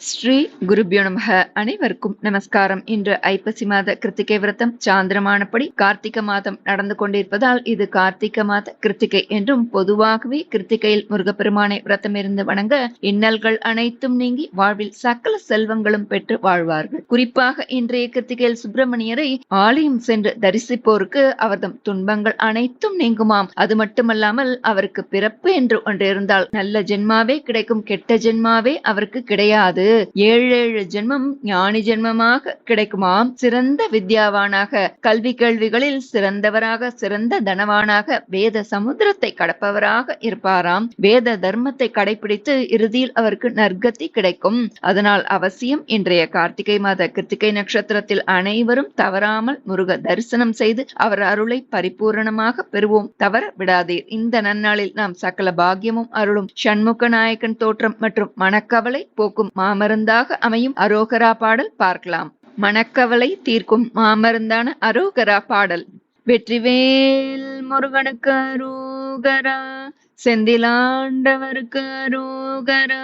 ஸ்ரீ குருபியோ நமக. அனைவருக்கும் நமஸ்காரம். இன்று ஐப்பசி மாத கிருத்திகை விரதம் சாந்திரமானபடி கார்த்திக மாதம் நடந்து கொண்டிருப்பதால் இது கார்த்திக மாத கிருத்திகை என்றும் பொதுவாகவே கிருத்திகையில் முருகப்பெருமானை விரதம் இருந்து வணங்க இன்னல்கள் அனைத்தும் நீங்கி வாழ்வில் சகல செல்வங்களும் பெற்று வாழ்வார்கள். குறிப்பாக இன்றைய கிருத்திகையில் சுப்பிரமணியரை ஆலயம் சென்று தரிசிப்போருக்கு அவர்தம் துன்பங்கள் அனைத்தும் நீங்குமாம். அது மட்டுமல்லாமல் அவருக்கு பிறப்பு என்று ஒன்று இருந்தால் நல்ல ஜென்மாவே கிடைக்கும். கெட்ட ஜென்மாவே அவருக்கு கிடையாது. ஏழு ஏழு ஜென்மம் ஞானி ஜென்மமாக கிடைக்குமாம் சிறந்த வித்யாவானாக கல்வி கேள்விகளில் சிறந்தவராக சிறந்த தனவானாக வேத சமுத்திரத்தை கடப்பவராக இருப்பாராம். வேத தர்மத்தை கடைபிடித்து இறுதியில் அவருக்கு நற்கதி கிடைக்கும். அதனால் அவசியம் இன்றைய கார்த்திகை மாத கிருத்திகை நட்சத்திரத்தில் அனைவரும் தவறாமல் முருக தரிசனம் செய்து அவர் அருளை பரிபூரணமாக பெறுவோம். தவற விடாதீர். இந்த நன்னாளில் நாம் சகல பாக்கியமும் அருளும் சண்முக நாயக்கன் தோற்றம் மற்றும் மனக்கவலை போக்கும் மாமருந்தாக அமையும் அரோகரா பாடல் பார்க்கலாம். மனக்கவலை தீர்க்கும் மாமருந்தான அரோகரா பாடல். வெற்றிவேல் முருகனுக்கு அரோகரா செந்திலாண்டவருக்கு அரோகரா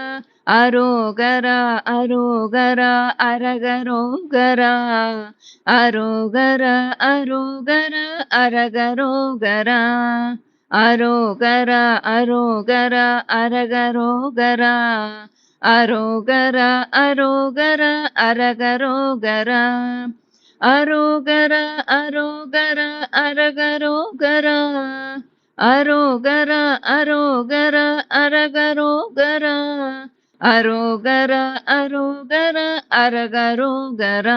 அரோகரா அரோகரா அரகரோகரா அரோகரா அரோகரா அரகரோகரா அரோகரா அரோகரா அரகரோகரா அரோகர அரோகர அரகரோகர அரோகர அரோகர அரகரோகர அரோகர அரோகர அரகரோகர அரோகர அரோகர அரகரோகர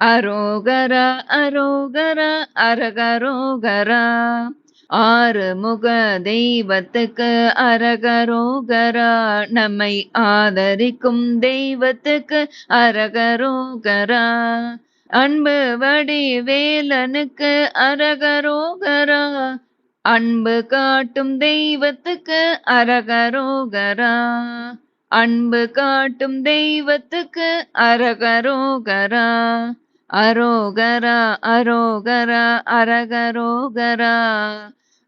அரோகர அரோகர அரகரோகர ஆறு முக தெய்வத்துக்கு அரகரோகரா நம்மை ஆதரிக்கும் தெய்வத்துக்கு அரகரோகரா. அன்பு வடி வேலனுக்கு அரகரோகரா அன்பு காட்டும் தெய்வத்துக்கு அரகரோகரா. அன்பு காட்டும் தெய்வத்துக்கு அரகரோகரா. அரோகரா அரோகரா அரகரோகரா.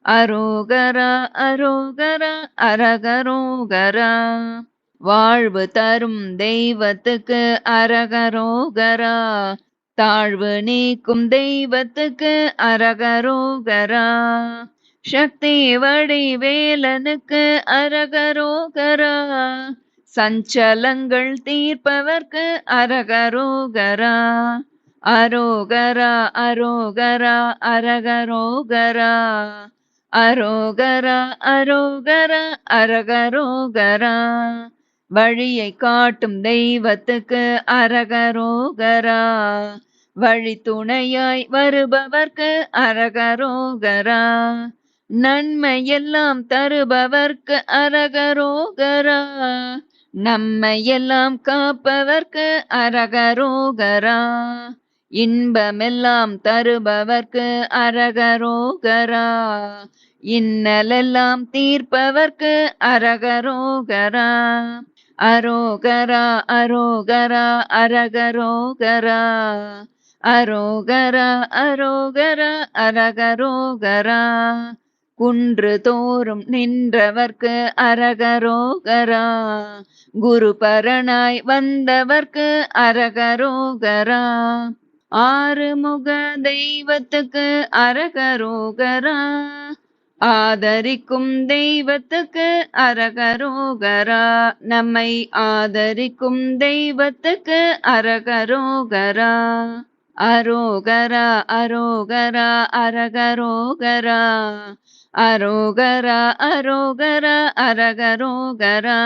அரோகரா அரோகரா அரகரோகரா. வாழ்வு தரும் தெய்வத்துக்கு அரகரோகரா. தாழ்வு நீக்கும் தெய்வத்துக்கு அரகரோகரா. சக்தி வடிவேலனுக்கு அரகரோகரா. சஞ்சலங்கள் தீர்ப்பவர்க்கு அரகரோகரா. அரோகரா அரோகரா அரகரோகரா. அரோகரா அரோகரா அரகரோகரா. வழியை காட்டும் தெய்வத்துக்கு அரகரோகரா. வழி துணையாய் வருபவர்க்கு அரகரோகரா. நன்மை எல்லாம் தருபவர்க்கு அரகரோகரா. நம்மை எல்லாம் காப்பவர்க்கு அரகரோகரா. இன்பமெல்லாம் தருபவர்க்கு அரகரோகரா. இன்னலெல்லாம் தீர்ப்பவர்க்கு அரகரோகரா. அரோகரா அரோகரா அரகரோகரா. அரோகரா அரோகரா அரகரோகரா. குன்று தோறும் நின்றவர்க்கு அரகரோகரா. குரு பரணாய் வந்தவர்க்கு அரகரோகரா. ஆறுமுக தெய்வத்துக்கு அரகரோகரா. ஆதரிக்கும் தெய்வத்துக்கு அரகரோகரா. நம்மை ஆதரிக்கும் தெய்வத்துக்கு அரகரோகரா. அரோகரா அரோகரா அரகரோகரா. அரோகரா அரோகரா அரகரோகரா.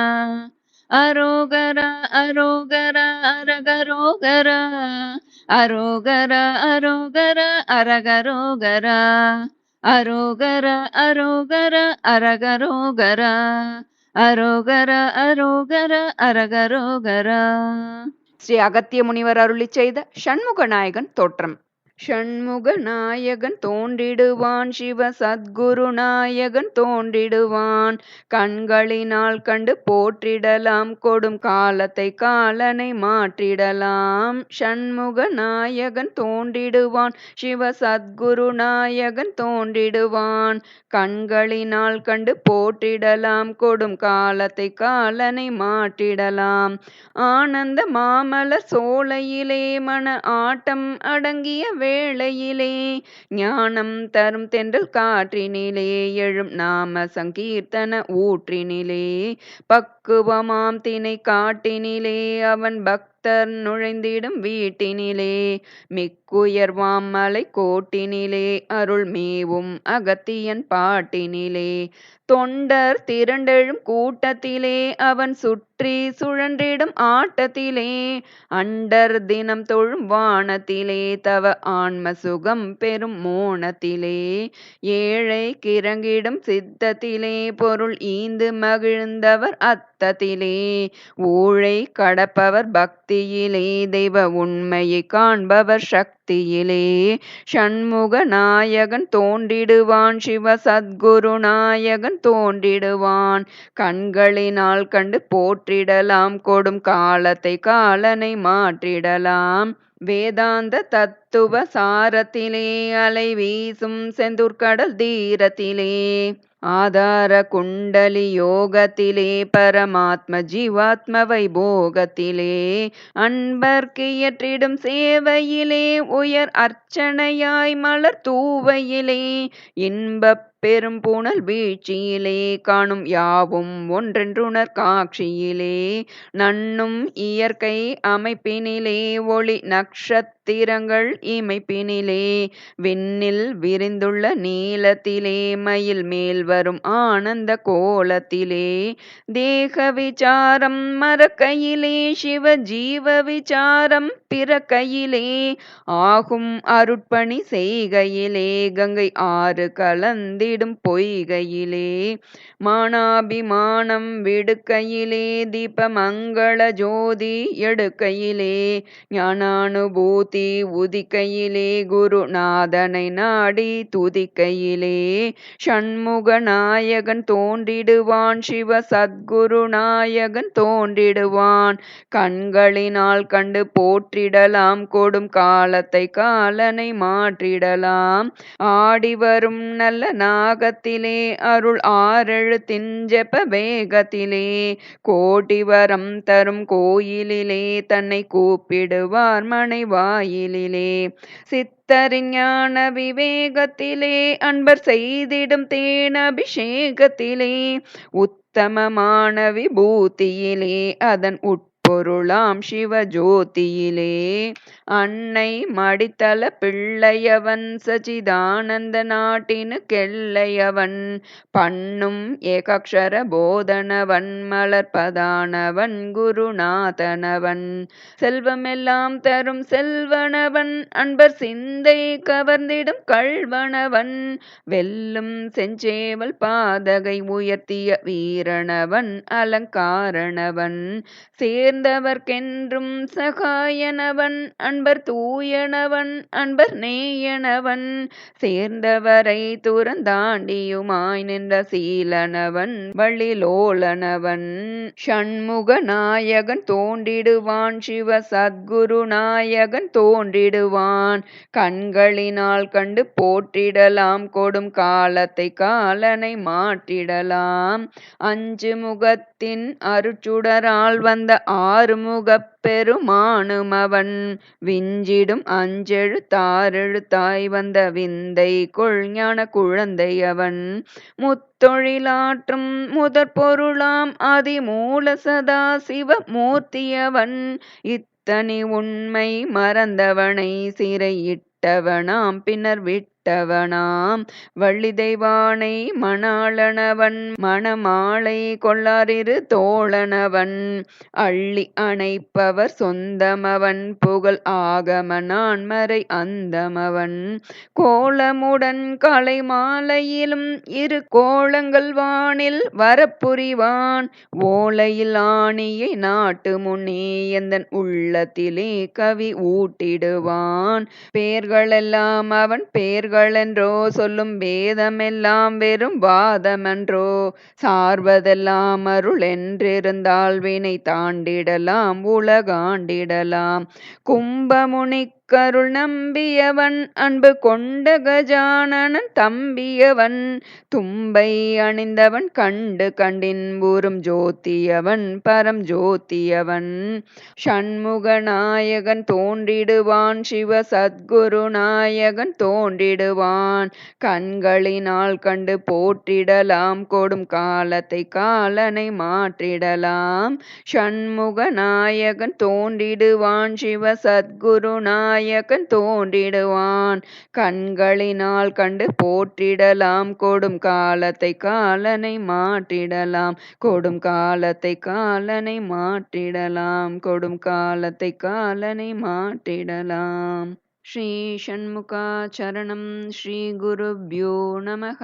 அரோகர அரோகர அரகரோகர. அரோகர அரோகர அரகரோகர. அரோகர அரோகர அரகரோகர. அரோகர அரோகர அரகரோகர. ஸ்ரீ அகத்திய முனிவர் அருளி செய்த சண்முக நாயகன் தோற்றம். ஷண்முக நாயகன் தோன்றிடுவான் சிவ சத்குரு நாயகன் தோன்றிடுவான். கண்களினால் கண்டு போற்றிடலாம் கொடும் காலத்தை காலனை மாற்றிடலாம். ஷண்முக நாயகன் தோன்றிடுவான் சிவ சத்குரு நாயகன் தோன்றிடுவான். கண்களினால் கண்டு போற்றிடலாம் கொடும் காலத்தை காலனை மாற்றிடலாம். ஆனந்த மாமல சோலையிலே மன ஆட்டம் அடங்கிய வேளையிலே ஞானம் தரும் தென்றல் காற்றினிலே எழும் நாம சங்கீர்த்தன ஊற்றினிலே. பக்குவமாம் தினை காட்டினிலே அவன் பக்தர் நுழைந்திடும் வீட்டினிலே. மிக்க குயர்வாமலை கோட்டினிலே அருள் மேவும் அகத்தியன் பாட்டினிலே. தொண்டர் திரண்டெழும் கூட்டத்திலே அவன் சுற்றி சுழன்றிடும் ஆட்டத்திலே. அண்டர் தினம் தொழும் வானத்திலே தவ ஆன்ம சுகம் பெரும் மோனத்திலே. ஏழை கிறங்கிடும் சித்தத்திலே பொருள் ஈந்து மகிழ்ந்தவர் அத்தத்திலே. ஊழை கடப்பவர் பக்தியிலே தெய்வ உண்மையை காண்பவர் சக்தி பக்தியிலே ஷண்முக நாயகன் தோன்றிடுவான் சிவ சத்குரு நாயகன் தோன்றிடுவான். கண்களினால் கண்டு போற்றிடலாம் கொடும் காலத்தை காலனை மாற்றிடலாம். வேதாந்த தத்துவ சாரத்திலே அலை வீசும் செந்தூர்கடல் தீரத்திலே. ஆதார குண்டலி யோகத்திலே பரமாத்ம ஜீவாத்ம வைபோகத்திலே அன்பர்க்கு இயற்றிடும் சேவையிலே உயர் அர்ச்சனையாய் மலர் தூவையிலே இன்பப் பெரும் புனல் வீழ்ச்சியிலே காணும் யாவும் ஒன்றென்றுணர் காட்சியிலே நன்னும் இயற்கை அமைப்பினிலே ஒளி நக்ஷத் நட்சத்திரங்கள் இமைப்பினிலே விண்ணில் விரிந்துள்ள நீளத்திலே மயில் மேல் வரும் ஆனந்த கோலத்திலே. தேக விசாரம் மரக்கையிலே சிவ ஜீவ விசாரம் பிறக்கையிலே. ஆகும் அருட்பணி செய்கையிலே கங்கை ஆறு கலந்திடும் பொய்கையிலே. மானாபிமானம் விடுக்கையிலே தீப மங்கள ஜோதி எடுக்கையிலே. ஞானானுபூதி துதி உதிக்கையிலே குருநாதனை நாடி துதிக்கையிலே ஷண்முக நாயகன் தோன்றிடுவான் சிவ சத்குருநாயகன் தோன்றிடுவான். கண்களினால் கண்டு போற்றிடலாம் கொடும் காலத்தை காலனை மாற்றிடலாம். ஆடி வரும் நல்ல நாகத்திலே அருள் ஆறெழு ஜெப வேகத்திலே. கோடி வரம் தரும் கோயிலிலே தன்னை கூப்பிடுவார் மனைவாய் வாயிலிலே. சித்தறிஞான விவேகத்திலே அன்பர் செய்திடும் தேன் அபிஷேகத்திலே. உத்தமமான விபூதியிலே அதன் உட் உட்பொருளாம் சிவஜோதியிலே. அன்னை மடித்தல பிள்ளையவன் சச்சிதானந்த நாட்டினு கெள்ளையவன். பண்ணும் ஏகக்ஷர போதனவன் மலர்பதானவன் குருநாதனவன். செல்வமெல்லாம் தரும் செல்வனவன் அன்பர் சிந்தை கவர்ந்திடும் கள்வனவன். வெல்லும் செஞ்சேவல் பாதகை உயர்த்திய வீரணவன் அலங்காரணவன். சேர்ந்தவர்க்கென்றும் சகாயனவன் அன்பர் தூயனவன் அன்பர் நேயனவன். சேர்ந்தவரை துறந்தாண்டியுமாய் நின்ற சீலனவன் வள்ளிலோலனவன். ஷண்முக நாயகன் தோன்றிடுவான் சிவ சத்குரு நாயகன் தோன்றிடுவான். கண்களினால் கண்டு போற்றிடலாம் கொடும் காலத்தை காலனை மாற்றிடலாம். அஞ்சு முகத்தின் அருச்சுடரால் வந்த ஆறுமுகப் பெருமானுமவன் விஞ்சிடும் தாய் வந்த விந்தை கொள்ஞான குழந்தை அவன் முத்தொழிலாற்றும் முதற் பொருளாம் அதிமூல சதா சிவ மூர்த்தியவன் இத்தனி உண்மை மறந்தவனை சிறையிட்டவனாம் பின்னர் விட்டு விட்டவனாம் வள்ளி தெய்வானை மணாளனவன் மணமாலை கொள்ளாரிரு தோழனவன். அள்ளி அணைப்பவர் சொந்தமவன் புகழ் ஆகமனான் மறை அந்தமவன். கோலமுடன் கலை மாலையிலும் இரு கோலங்கள் வானில் வரப்புரிவான். ஓலையில் ஆணியை நாட்டு முன்னே எந்தன் உள்ளத்திலே கவி ஊட்டிடுவான். பேர்களெல்லாம் அவன் என்றோ சொல்லும் வேதமெல்லாம் வெறும் வாதமென்றோ சார்வதெல்லாம் அருள் என்றிருந்தால் வினை தாண்டிடலாம் உலகாண்டிடலாம். கும்பமுனி அக்கருள் நம்பியவன் அன்பு கொண்ட கஜானனன் தம்பியவன் தும்பை அணிந்தவன் கண்டு கண்டின் ஊரும் ஜோதியவன் பரம் ஜோதியவன். ஷண்முக நாயகன் தோன்றிடுவான் சிவ சத்குரு நாயகன் தோன்றிடுவான். கண்களினால் கண்டு போற்றிடலாம் கொடும் காலத்தை காலனை மாற்றிடலாம். ஷண்முக நாயகன் தோன்றிடுவான் சிவ சத்குரு நாயகன் தோன்றிடுவான். கண்களினால் கண்டு போற்றிடலாம். கொடும் காலத்தை காலனை மாற்றிடலாம். கொடும் காலத்தை காலனை மாற்றிடலாம். கொடும் காலத்தை காலனை மாற்றிடலாம். ஸ்ரீ ஷண்முகா சரணம் ஸ்ரீ குருப்யோ நமக.